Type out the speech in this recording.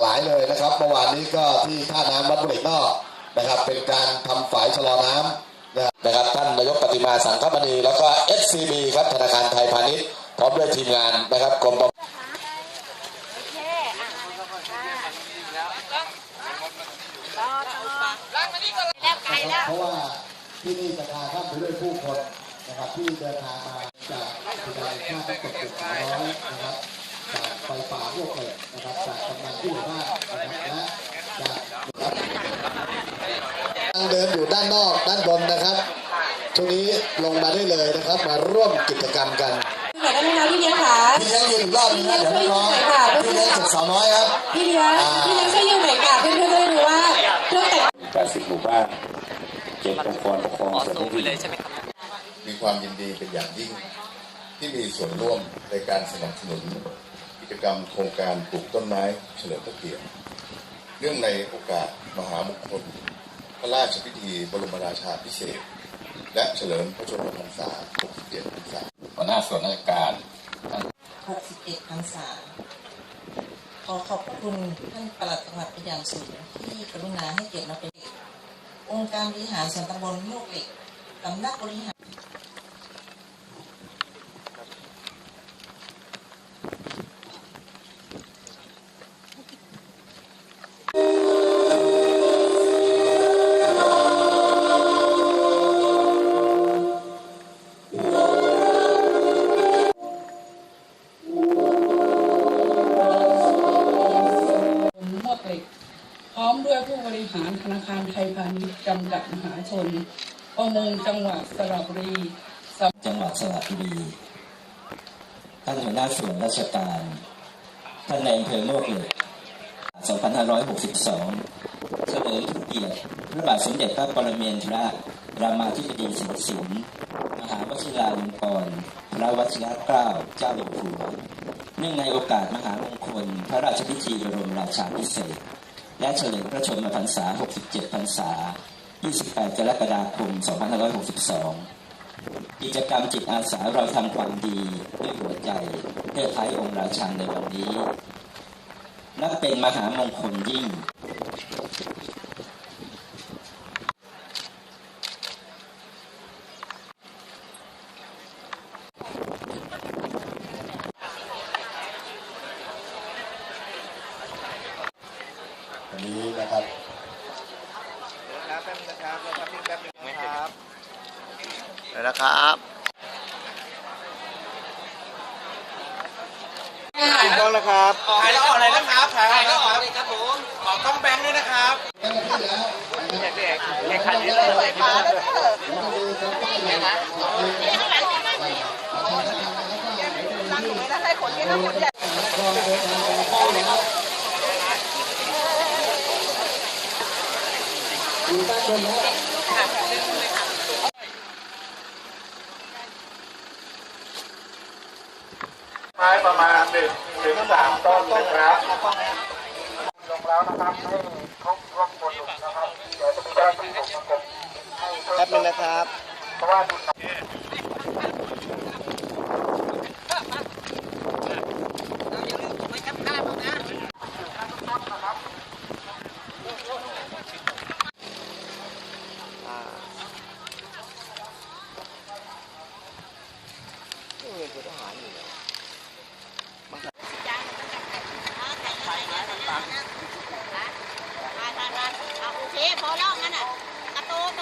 หลายเลยนะครับเมื่อวานนี้ก็ที่ท่าน้ำวัดบุรีนอกนะครับ เป็นการทำฝายชะลอน้ำนะครับนะครับท่านนายกปฏิมาสังฆมณีแล้วก็ SCB ครับธนาคารไทยพาณิชย์พร้อมด้วยทีมงานนะครับกรมประเพราะว่าที่นี่จะพาท่านไปด้วยผู้คนนะครับที่เดินทางมาจากสุดาชาติตกตึกร้อยนะครับ ไฟป่าพวกเหล็กนะครับจากกำนันผู้ใหญ่บ้านนะครับและจากทางเดินอยู่ด้านนอกด้านบนนะครับช่วงนี้ลงมาได้เลยนะครับ มาร่วมกิจกรรมกันไหนได้ไหมคะพี่เลี้ยงคะพี่เลี้ยงยืนอีกรอบนึงนะเดี๋ยวน้องๆพี่เลี้ยงเจ็ดสาวน้อยครับพี่เลี้ยงพี่เลี้ยงช่วยยืนหน่อยค่ะเพื่อนๆจะได้รู้ว่าเครื่องแต่ง80หมู่บ้านเจ็ดองค์กรปกครองส่วนท้องถิ่นมีความยินดีเป็นอย่างยิ่งที่มีส่วนร่วมในการสนับสนุนกิ จกรรมโครงการปลูกต้นไม้เฉลิมพระเกียรติเนื่องในโอกาสมหามงคลพระราชพิธีบรมราชาพิเศษ และเฉลิมพระชนมพรรษา 67 พรรษาหัวหน้าส่วนราชการ 61 พรรษา ขอขอบพระคุณท่านปลัดจังหวัดเป็นอย่างสูงที่กรุณาให้เกียรติมาเป็นองค์การบริหารส่วนตำบลโมกเหล็กสำนักบริหาร ผู้บริหารธนาคารไทยพาณิชย์จำกัดมหาชน ประมงจังหวัดสระบุรีจังหวัดสระบุรี ท่านหัวหน้าส่วนราชการ ท่านในอำเภอโมกเหล็ก2562 เฉลิมพระเกียรติพระบาทสมเด็จพระปรเมนทรรามาธิบดีสิริสินมหาวชิราลงกรณ์พระวชิรเกล้าเจ้าอยู่หัวเนื่องในโอกาสมหามงคล พระราชพิธีบรมราชาภิเษก และเฉลิมพระชนมพรรษา 67 พรรษา 28 กรกฎาคม 2562 กิจกรรมจิตอาสาเราทำความดีด้วยหัวใจเพื่อท้ายองค์ราชันในวันนี้ นับเป็นมหามงคลยิ่ง วันนี้นะครับนะครับต้องนะครับขอให้เราออกเลยนะครับขอให้เราออกเลยครับผมขอกล้องแบงค์ด้วยนะครับแข่งขันนี้เลย ค่ะไม้ประมาณหนึ่งถึงสามต้นนะครับลงแล้วนะครับให้ครบครบหมดนะครับเดี๋ยวจะมีเจ้าหน้าที่ผมประกบให้แป๊บนึงนะครับเพราะว่า พอแล้วงั้นอะกระโตโต